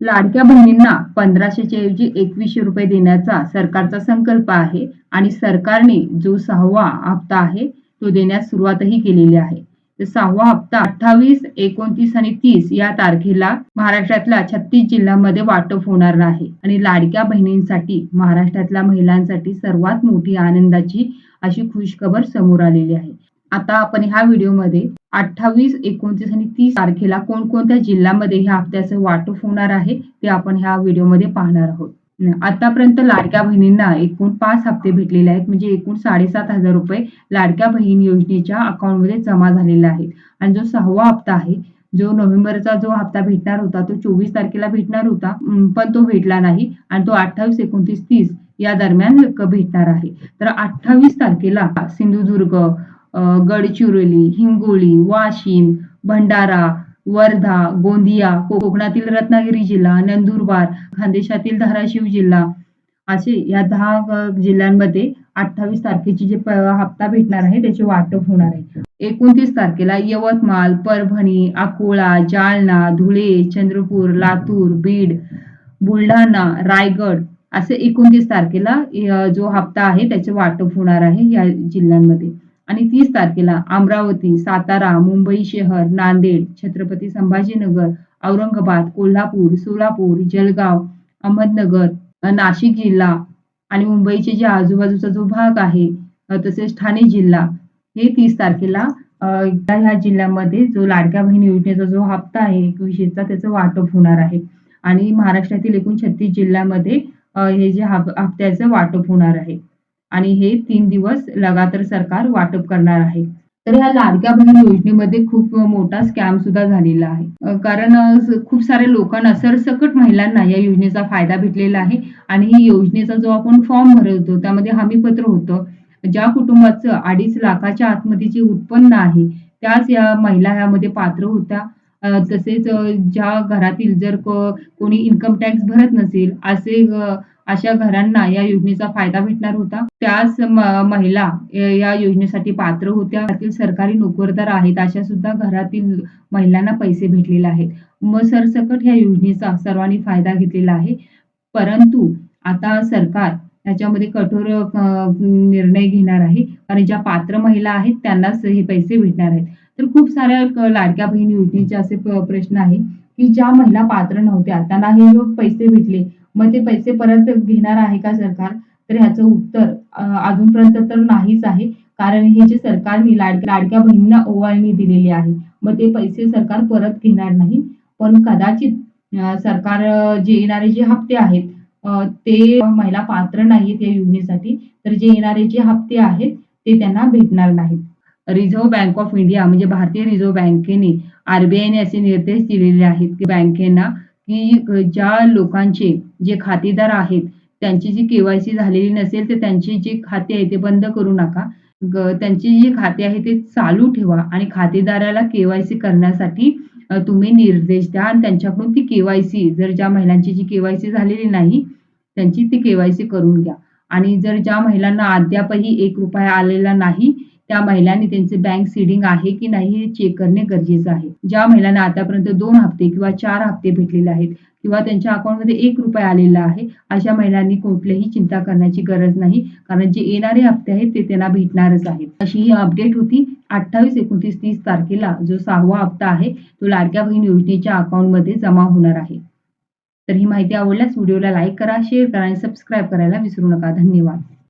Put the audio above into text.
लाडक्या बहिणींना पंधराशेच्या ऐवजी एकवीसशे रुपये देण्याचा सरकारचा संकल्प आहे आणि सरकारने जो सहावा हप्ता आहे तो देण्यास सुरुवातही केलेली आहे. तर सहावा हप्ता अठ्ठावीस एकोणतीस आणि तीस या तारखेला महाराष्ट्रातल्या छत्तीस जिल्ह्यांमध्ये वाटप होणार आहे आणि लाडक्या बहिणींसाठी महाराष्ट्रातल्या महिलांसाठी सर्वात मोठी आनंदाची अशी खुशखबर समोर आलेली आहे. आता आपण ह्या व्हिडिओमध्ये अठ्ठावीस एकोणतीस आणि तीस तारखेला कोणकोणत्या जिल्ह्यामध्ये ह्या हप्त्याचं वाटप होणार आहे ते आपण ह्या व्हिडिओमध्ये पाहणार आहोत. आतापर्यंत लाडक्या बहिणींना एकूण पाच हप्ते भेटलेले आहेत म्हणजे एकूण साडेसात हजार रुपये लाडक्या बहीण योजनेच्या अकाउंटमध्ये जमा झालेले आहेत. आणि जो सहावा हप्ता आहे जो नोव्हेंबरचा जो हप्ता भेटणार होता तो चोवीस तारखेला भेटणार होता पण तो भेटला नाही आणि तो अठ्ठावीस एकोणतीस तीस या दरम्यान भेटणार आहे. तर अठ्ठावीस तारखेला सिंधुदुर्ग गडचिरोली हिंगोली वाशिम भंडारा वर्धा गोंदिया कोकणातील रत्नागिरी जिल्हा नंदुरबार खानदेशातील धाराशिव जिल्हा असे या दहा जिल्ह्यांमध्ये अठ्ठावीस तारखेची जे हप्ता भेटणार आहे त्याचे वाटप होणार आहे. एकोणतीस तारखेला यवतमाळ परभणी अकोला जालना धुळे चंद्रपूर लातूर बीड बुलढाणा रायगड असे एकोणतीस तारखेला जो हप्ता आहे त्याचे वाटप होणार आहे या जिल्ह्यांमध्ये. आणि तीस तारखेला अमरावती सातारा मुंबई शहर नांदेड छत्रपती संभाजीनगर औरंगाबाद कोल्हापूर सोलापूर जळगाव अहमदनगर नाशिक जिल्हा आणि मुंबईचे जे आजूबाजूचा जो भाग आहे तसेच ठाणे जिल्हा हे तीस तारखेला ह्या जिल्ह्यामध्ये जो लाडक्या बहीण योजनेचा जो हप्ता आहे एकवीसशेचा त्याचं वाटप होणार आहे. आणि महाराष्ट्रातील एकूण छत्तीस जिल्ह्यामध्ये हे जे हप्त्याचं वाटप होणार आहे. आणि हे तीन दिवस लगातार सरकार वाटप करणार आहे. तर ह्या लाडक्या बहीण योजनेमध्ये खूप मोठा स्कॅम सुद्धा झालेला आहे. कारण खूप साऱ्या लोकांना सरसकट महिलांना या योजनेचा फायदा भेटलेला आहे. आणि ही योजनेचा जो आपण फॉर्म भरवतो त्यामध्ये हमीपत्र होतं. ज्या कुटुंबाचं अडीच लाखाच्या आतमध्ये जे उत्पन्न आहे त्याच या महिला ह्यामध्ये पात्र होत्या. तसेच ज्या घरातील जर कोणी इन्कम टॅक्स भरत नसेल असे अशा घरांना या योजनेचा फायदा भेटणार होता. त्याच महिला या योजनेसाठी पात्र होत्या. त्यातील सरकारी नोकरदार आहेत अशा सुद्धा घरातील महिलांना पैसे भेटलेले आहेत. मग सरसकट या योजनेचा सर्वांनी फायदा घेतलेला आहे. परंतु आता सरकार याच्यामध्ये कठोर निर्णय घेणार आहे. आणि ज्या पात्र महिला आहेत त्यांनाच हे पैसे भेटणार आहेत. तर खूप साऱ्या लाडक्या बहीण योजनेचे असे प्रश्न आहे की ज्या महिला पात्र नव्हत्या त्यांना हे जो पैसे भेटले. मग ते पैसे परत घेणार आहे का सरकार? तर ह्याचं उत्तर अजूनपर्यंत तर नाहीच आहे. कारण हे जे सरकारने लाड लाडक्या बहिणींना ओवाळणी दिलेली आहे मग ते पैसे सरकार परत घेणार नाही. पण कदाचित सरकार जे येणारे जे हप्ते आहेत ते महिला पात्र नाहीत या योजनेसाठी. तर जे येणारे जे हप्ते आहेत ते त्यांना भेटणार नाहीत. रिझर्व्ह बँक ऑफ इंडिया म्हणजे भारतीय रिझर्व्ह बँकेने आरबीआयने असे निर्देश दिलेले आहेत की बँकेना की ज्या लोकांचे जे खातेदार आहेत त्यांची जी केवायसी झालेली नसेल तर त्यांची जी खाते आहे ते बंद करू नका. त्यांचे त्यांची जी खाते आहे ते चालू ठेवा आणि खातेदाराला केवायसी करण्यासाठी तुम्ही निर्देश द्या आणि त्यांच्याकडून ती केवायसी जर ज्या महिलांची जी केवायसी झालेली नाही त्यांची ती केवायसी करून घ्या. आणि जर ज्या महिलांना अद्यापही एक रुपया आलेला नाही त्या महिलांनी त्यांचे बँक सीडिंग आहे की नाही हे चेक करणे गरजेचं आहे. ज्या महिलांना आतापर्यंत दोन हप्ते किंवा चार हप्ते भेटलेले आहेत किंवा त्यांच्या अकाउंटमध्ये एक रुपया आलेला आहे अशा महिलांनी कुठलीही चिंता करण्याची गरज नाही कारण जे येणारे हप्ते आहेत ते त्यांना भेटणारच आहेत. अशी ही अपडेट होती अठ्ठावीस एकोणतीस तीस तारखेला जो सहावा हप्ता आहे तो लाडक्या बहीण योजनेच्या अकाउंटमध्ये जमा होणार आहे. तर ही माहिती आवडल्यास व्हिडिओला लाईक करा शेअर करा आणि सबस्क्राईब करायला विसरू नका. धन्यवाद.